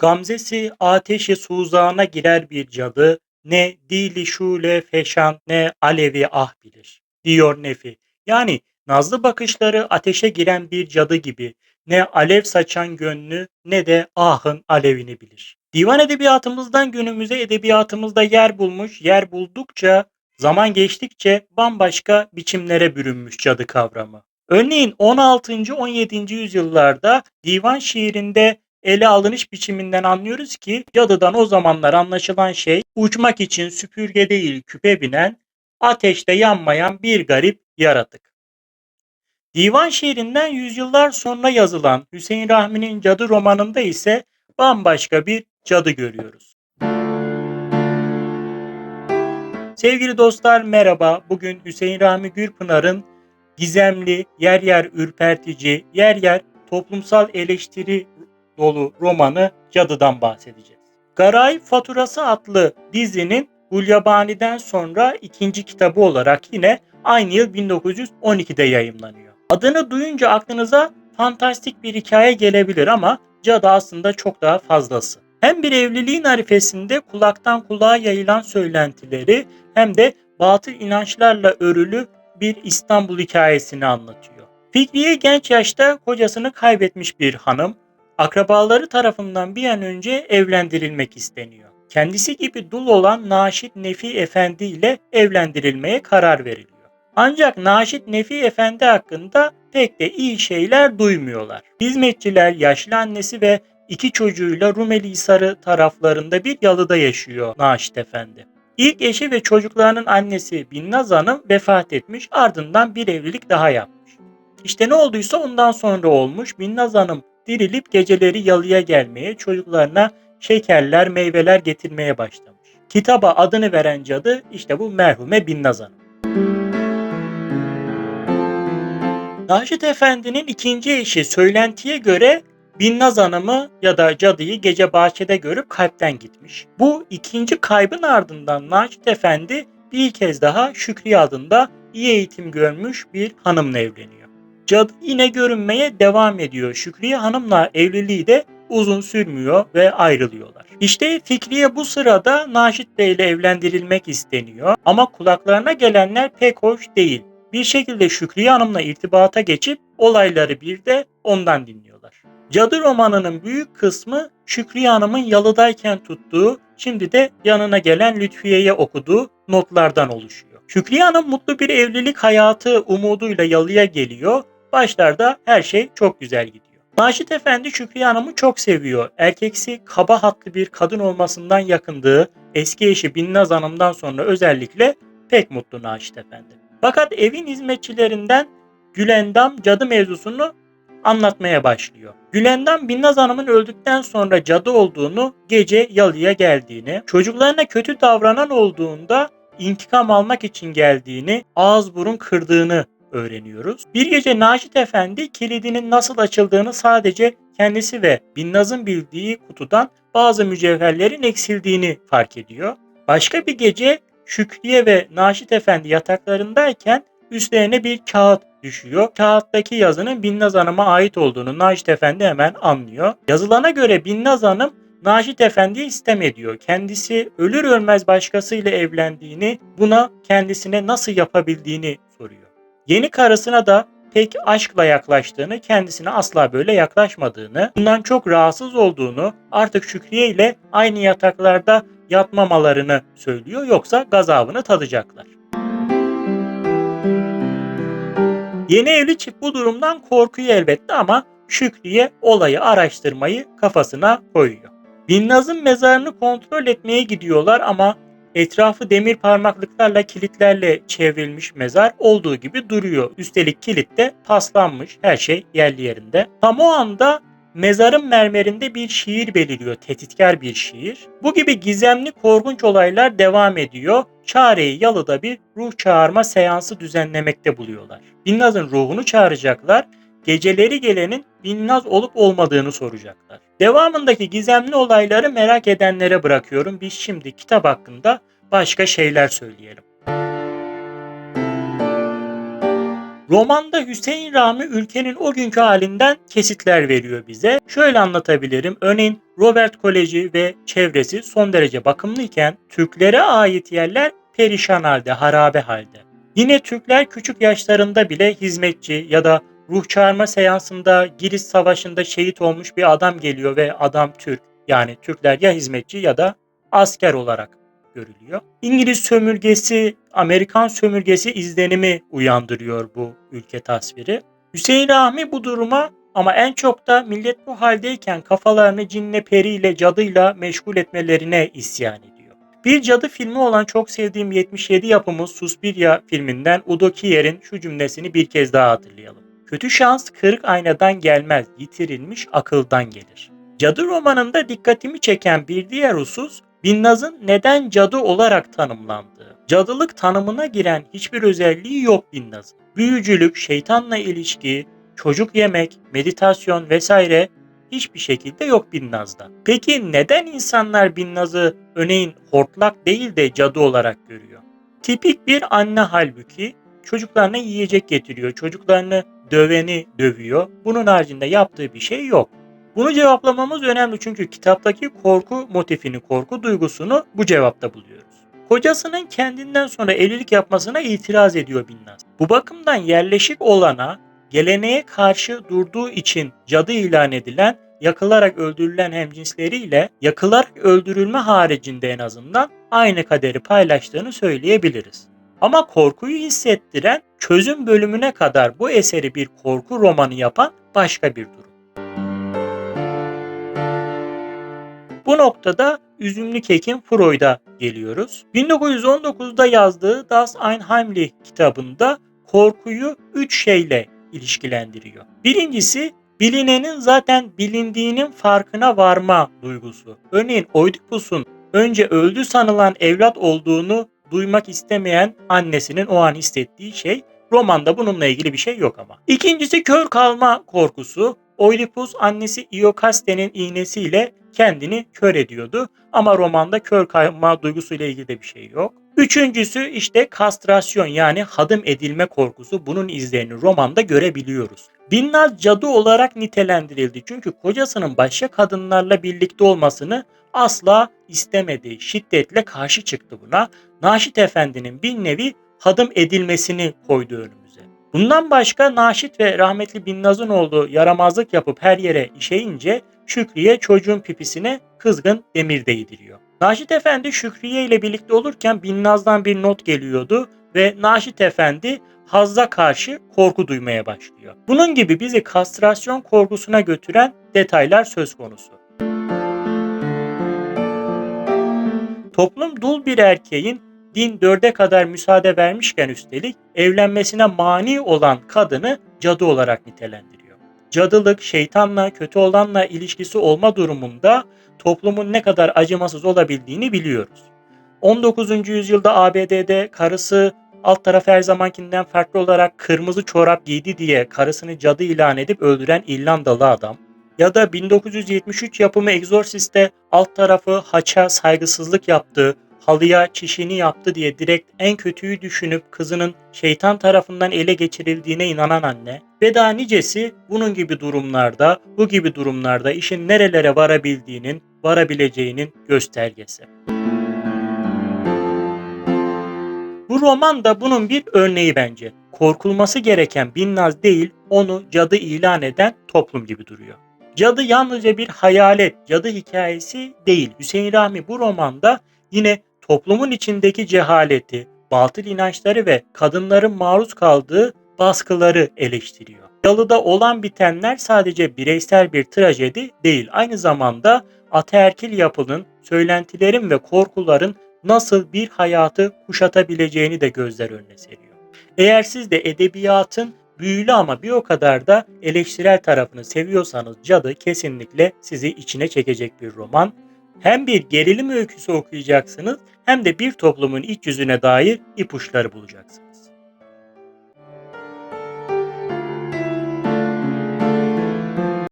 Gamzesi ateşi suzağına girer bir cadı, ne dili şule feşan ne alevi ah bilir, diyor Nefi. Yani nazlı bakışları ateşe giren bir cadı gibi ne alev saçan gönlü ne de ahın alevini bilir. Divan edebiyatımızdan günümüze edebiyatımızda yer bulmuş, yer buldukça, zaman geçtikçe bambaşka biçimlere bürünmüş cadı kavramı. Örneğin 16. 17. yüzyıllarda divan şiirinde ele alınış biçiminden anlıyoruz ki cadıdan o zamanlar anlaşılan şey uçmak için süpürge değil küpe binen, ateşte yanmayan bir garip yaratık. Divan şiirinden yüzyıllar sonra yazılan Hüseyin Rahmi'nin Cadı romanında ise bambaşka bir cadı görüyoruz. Sevgili dostlar merhaba. Bugün Hüseyin Rahmi Gürpınar'ın gizemli, yer yer ürpertici, yer yer toplumsal eleştiri dolu romanı Cadı'dan bahsedeceğiz. Garay Faturası adlı dizinin Gulyabani'den sonra ikinci kitabı olarak yine aynı yıl 1912'de yayımlanıyor. Adını duyunca aklınıza fantastik bir hikaye gelebilir ama Cadı aslında çok daha fazlası. Hem bir evliliğin arifesinde kulaktan kulağa yayılan söylentileri hem de batıl inançlarla örülü bir İstanbul hikayesini anlatıyor. Fikriye genç yaşta kocasını kaybetmiş bir hanım, akrabaları tarafından bir an önce evlendirilmek isteniyor. Kendisi gibi dul olan Naşit Nefi Efendi ile evlendirilmeye karar veriliyor. Ancak Naşit Nefi Efendi hakkında pek de iyi şeyler duymuyorlar. Hizmetçiler, yaşlı annesi ve iki çocuğuyla Rumeli Hisarı taraflarında bir yalıda yaşıyor Naşit Efendi. İlk eşi ve çocuklarının annesi Binnaz Hanım vefat etmiş ardından bir evlilik daha yapmış. İşte ne olduysa ondan sonra olmuş Binnaz Hanım dirilip geceleri yalıya gelmeye çocuklarına şekerler meyveler getirmeye başlamış. Kitaba adını veren cadı işte bu merhume Binnaz Hanım. Naşit Efendi'nin ikinci eşi söylentiye göre Binnaz Hanım'ı ya da cadıyı gece bahçede görüp kalpten gitmiş. Bu ikinci kaybın ardından Naşit Efendi bir kez daha Şükriye adında iyi eğitim görmüş bir hanımla evleniyor. Cadı yine görünmeye devam ediyor. Şükriye Hanım'la evliliği de uzun sürmüyor ve ayrılıyorlar. İşte Fikriye bu sırada Naşit Bey ile evlendirilmek isteniyor ama kulaklarına gelenler pek hoş değil. Bir şekilde Şükriye Hanım'la irtibata geçip olayları bir de ondan dinliyorlar. Cadı romanının büyük kısmı Şükriye Hanım'ın yalıdayken tuttuğu, şimdi de yanına gelen Lütfiye'ye okuduğu notlardan oluşuyor. Şükriye Hanım mutlu bir evlilik hayatı umuduyla yalıya geliyor. Başlarda her şey çok güzel gidiyor. Naşit Efendi Şükriye Hanım'ı çok seviyor. Erkeksi kaba hatlı bir kadın olmasından yakındığı eski eşi Binnaz Hanım'dan sonra özellikle pek mutlu Naşit Efendi. Fakat evin hizmetçilerinden Gülendam cadı mevzusunu anlatmaya başlıyor. Gülendam Binnaz Hanım'ın öldükten sonra cadı olduğunu, gece yalıya geldiğini, çocuklarına kötü davranan olduğunda intikam almak için geldiğini, ağız burun kırdığını öğreniyoruz. Bir gece Naşit Efendi kilidinin nasıl açıldığını sadece kendisi ve Binnaz'ın bildiği kutudan bazı mücevherlerin eksildiğini fark ediyor. Başka bir gece Şükriye ve Naşit Efendi yataklarındayken üstlerine bir kağıt düşüyor. Kağıttaki yazının Binnaz Hanım'a ait olduğunu Naşit Efendi hemen anlıyor. Yazılana göre Binnaz Hanım Naşit Efendi'ye istem ediyor. Kendisi ölür ölmez başkasıyla evlendiğini, buna kendisine nasıl yapabildiğini soruyor. Yeni karısına da pek aşkla yaklaştığını, kendisine asla böyle yaklaşmadığını, bundan çok rahatsız olduğunu, artık Şükriye ile aynı yataklarda yatmamalarını söylüyor yoksa gazabını tadacaklar. Yeni evli çift bu durumdan korkuyor elbette ama Şükriye olayı araştırmayı kafasına koyuyor. Binnaz'ın mezarını kontrol etmeye gidiyorlar ama etrafı demir parmaklıklarla kilitlerle çevrilmiş mezar olduğu gibi duruyor. Üstelik kilit de paslanmış her şey yerli yerinde. Tam o anda mezarın mermerinde bir şiir beliriyor, tehditkar bir şiir. Bu gibi gizemli korkunç olaylar devam ediyor. Çareyi yalıda bir ruh çağırma seansı düzenlemekte buluyorlar. Binnaz'ın ruhunu çağıracaklar. Geceleri gelenin Binnaz olup olmadığını soracaklar. Devamındaki gizemli olayları merak edenlere bırakıyorum. Biz şimdi kitap hakkında başka şeyler söyleyelim. Romanda Hüseyin Rami ülkenin o günkü halinden kesitler veriyor bize. Şöyle anlatabilirim. Örneğin Robert Koleji ve çevresi son derece bakımlıyken Türklere ait yerler perişan halde, harabe halde. Yine Türkler küçük yaşlarında bile hizmetçi ya da ruh çağırma seansında Girit Savaşı'nda şehit olmuş bir adam geliyor ve adam Türk. Yani Türkler ya hizmetçi ya da asker olarak görülüyor. İngiliz sömürgesi, Amerikan sömürgesi izlenimi uyandırıyor bu ülke tasviri. Hüseyin Rahmi bu duruma ama en çok da millet bu haldeyken kafalarını cinle, periyle, cadıyla meşgul etmelerine isyan ediyor. Bir cadı filmi olan çok sevdiğim 77 yapımı Suspiria filminden Udo Kier'in şu cümlesini bir kez daha hatırlayalım. Kötü şans kırık aynadan gelmez, yitirilmiş akıldan gelir. Cadı romanında dikkatimi çeken bir diğer husus Binnaz'ın neden cadı olarak tanımlandığı. Cadılık tanımına giren hiçbir özelliği yok Binnaz'ın. Büyücülük, şeytanla ilişki, çocuk yemek, meditasyon vesaire hiçbir şekilde yok Binnaz'da. Peki neden insanlar Binnaz'ı örneğin hortlak değil de cadı olarak görüyor? Tipik bir anne halbuki çocuklarına yiyecek getiriyor, çocuklarını döveni dövüyor. Bunun haricinde yaptığı bir şey yok. Bunu cevaplamamız önemli çünkü kitaptaki korku motifini, korku duygusunu bu cevapta buluyoruz. Kocasının kendinden sonra evlilik yapmasına itiraz ediyor Binnaz. Bu bakımdan yerleşik olana, geleneğe karşı durduğu için cadı ilan edilen, yakılarak öldürülen hemcinsleriyle yakılarak öldürülme haricinde en azından aynı kaderi paylaştığını söyleyebiliriz. Ama korkuyu hissettiren çözüm bölümüne kadar bu eseri bir korku romanı yapan başka bir durum. Bu noktada Üzümlü Kekin Freud'a geliyoruz. 1919'da yazdığı Das Einheimlich kitabında korkuyu üç şeyle ilişkilendiriyor. Birincisi bilinenin zaten bilindiğinin farkına varma duygusu. Örneğin Oedipus'un önce öldü sanılan evlat olduğunu duymak istemeyen annesinin o an hissettiği şey. Romanda bununla ilgili bir şey yok ama. İkincisi kör kalma korkusu. Oedipus annesi Iokaste'nin iğnesiyle kendini kör ediyordu. Ama romanda kör kalma duygusuyla ilgili de bir şey yok. Üçüncüsü işte kastrasyon yani hadım edilme korkusu. Bunun izlerini romanda görebiliyoruz. Binnaz cadı olarak nitelendirildi. Çünkü kocasının başka kadınlarla birlikte olmasını asla istemedi. Şiddetle karşı çıktı buna. Naşit Efendi'nin bir nevi hadım edilmesini koydu önümüze. Bundan başka Naşit ve rahmetli Binnaz'ın olduğu yaramazlık yapıp her yere işeyince Şükriye çocuğun pipisine kızgın demir değdiriyor. Naşit Efendi Şükriye ile birlikte olurken Binnaz'dan bir not geliyordu ve Naşit Efendi Hazza karşı korku duymaya başlıyor. Bunun gibi bizi kastrasyon korkusuna götüren detaylar söz konusu. Toplum dul bir erkeğin din dörde kadar müsaade vermişken üstelik evlenmesine mani olan kadını cadı olarak nitelendiriyor. Cadılık, şeytanla, kötü olanla ilişkisi olma durumunda toplumun ne kadar acımasız olabildiğini biliyoruz. 19. yüzyılda ABD'de karısı alt taraf her zamankinden farklı olarak kırmızı çorap giydi diye karısını cadı ilan edip öldüren İrlandalı adam ya da 1973 yapımı Exorcist'te alt tarafı haça saygısızlık yaptığı, halıya çişini yaptı diye direkt en kötüyü düşünüp kızının şeytan tarafından ele geçirildiğine inanan anne ve daha nicesi bunun gibi durumlarda, bu gibi durumlarda işin nerelere varabildiğinin, varabileceğinin göstergesi. Bu roman da bunun bir örneği bence. Korkulması gereken Binnaz değil, onu cadı ilan eden toplum gibi duruyor. Cadı yalnızca bir hayalet, cadı hikayesi değil. Hüseyin Rahmi bu romanda yine toplumun içindeki cehaleti, batıl inançları ve kadınların maruz kaldığı baskıları eleştiriyor. Yalıda olan bitenler sadece bireysel bir trajedi değil, aynı zamanda ataerkil yapının, söylentilerin ve korkuların nasıl bir hayatı kuşatabileceğini de gözler önüne seriyor. Eğer siz de edebiyatın büyülü ama bir o kadar da eleştirel tarafını seviyorsanız Cadı kesinlikle sizi içine çekecek bir roman. Hem bir gerilim öyküsü okuyacaksınız hem de bir toplumun iç yüzüne dair ipuçları bulacaksınız.